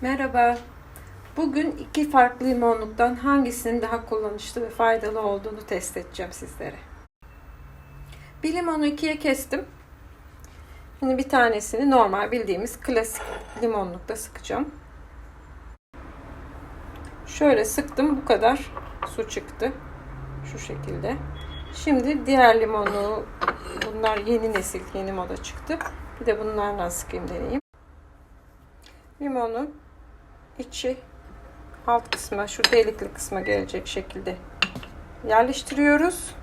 Merhaba. Bugün iki farklı limonluktan hangisinin daha kullanışlı ve faydalı olduğunu test edeceğim sizlere. Bir limonu ikiye kestim. Şimdi bir tanesini normal bildiğimiz klasik limonlukta sıkacağım. Şöyle sıktım bu kadar su çıktı. Şu şekilde. Şimdi diğer limonu bunlar yeni nesil yeni moda çıktı. Bir de bunlarla sıkayım deneyeyim. Limonu içi alt kısma şu delikli kısma gelecek şekilde yerleştiriyoruz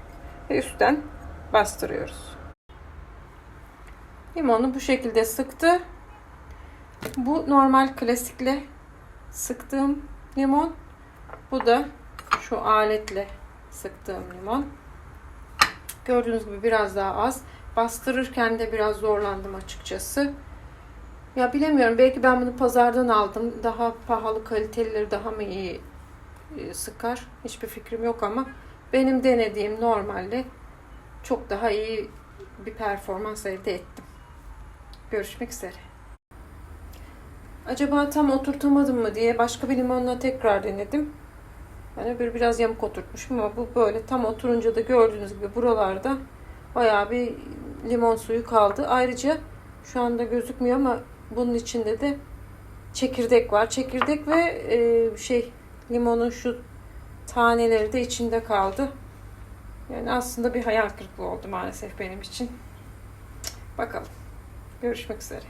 ve üstten bastırıyoruz. Limonu bu şekilde sıktı. Bu normal klasikle sıktığım limon. Bu da şu aletle sıktığım limon. Gördüğünüz gibi biraz daha az. Bastırırken de biraz zorlandım açıkçası. Ya bilemiyorum. Belki ben bunu pazardan aldım. Daha pahalı kalitelileri daha mı iyi e, sıkar? Hiçbir fikrim yok ama benim denediğim normalde çok daha iyi bir performans elde ettim. Görüşmek üzere. Acaba tam oturtamadım mı diye başka bir limonla tekrar denedim. Yani bir biraz yamuk oturtmuşum ama bu böyle tam oturunca da gördüğünüz gibi buralarda bayağı bir limon suyu kaldı. Ayrıca şu anda gözükmüyor ama bunun içinde de çekirdek var. Çekirdek ve e, şey limonun şu taneleri de içinde kaldı. Yani aslında bir hayal kırıklığı oldu maalesef benim için. Bakalım. Görüşmek üzere.